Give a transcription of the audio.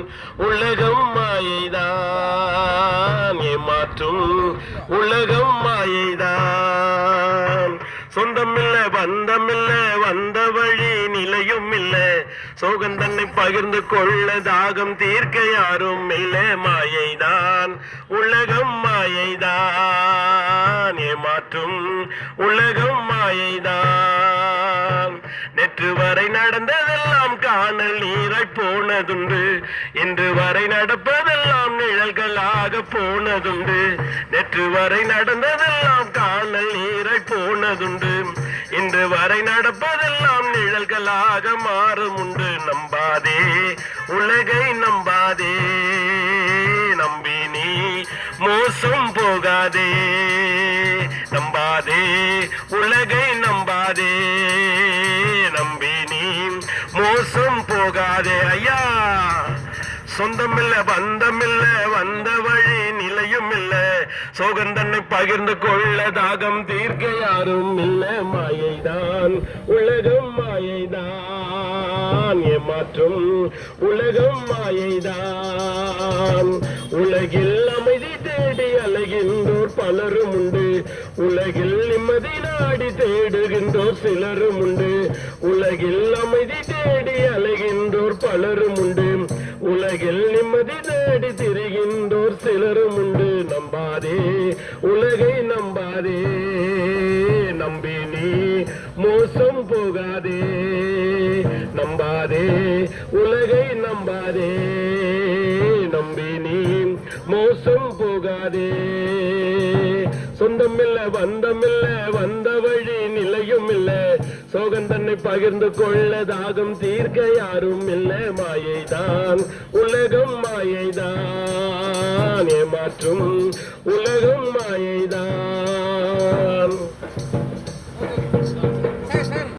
மாயைதான் உலகம் மாயைதான் ஏமாற்றும். உலகம் மாயைதான். சொந்தம் இல்ல பந்தம் இல்ல வந்த வழி நிலையும் இல்ல. சோகம் தன்னை பகிர்ந்து கொள்ள தாகம் தீர்க்க யாரும் இல்ல. மாயைதான் உலகம் மாயைதான் ஏமாற்றும். உலகம் மாயைதான். நேற்று வரை நடந்ததெல்லாம் காணல் நீரை போனதுண்டு. இன்று வரை நடப்பதெல்லாம் நிழல்களாக போனதுண்டு. நேற்று வரை நடந்ததெல்லாம் காணல் நீரை போனதுண்டு. இன்று வரை நடப்பதெல்லாம் நிழல்களாக மாறும் உண்டு நம்பாதே உலகை நம்பாதே நம்பி நீ மோசம் போகாதே. நம்பாதே உலகை நம்பாதே. போகாதே ஐயா. சொந்தமில்ல பந்தமில்ல வந்த வழி நிலையும் இல்ல சோகம் தன்னை பகிர்ந்து கொள்ள தாகம் தீர்க்க யாரும் இல்ல மாயைதான் உலகம் மாயைதான். ஏமாற்றும் உலகம் மாயைதான். உலகில் அமைதி தேடி அலைகின்றோர் பலரும் உண்டு உலகில் நிம்மதி நாடி தேடுகின்றோர் சிலரும் உண்டு உலகில் நிம்மதி தேடி திரிகின்றோர் சிலரும் உண்டு. நம்பாதே உலகை நம்பாதே. நம்பி நீ மோசம் போகாதே. நம்பாதே உலகை நம்பாதே. நம்பி நீ மோசம் போகாதே. சொந்தமில்ல வந்தமில்ல வந்த இல்லை இல்ல சோகம் தன்னை பகிர்ந்து கொள்ள தாகம் தீர்க்க யாரும் இல்ல மாயைதான் உலகம் மாயைதான். ஏமாற்றும் உலகம் மாயைதான்.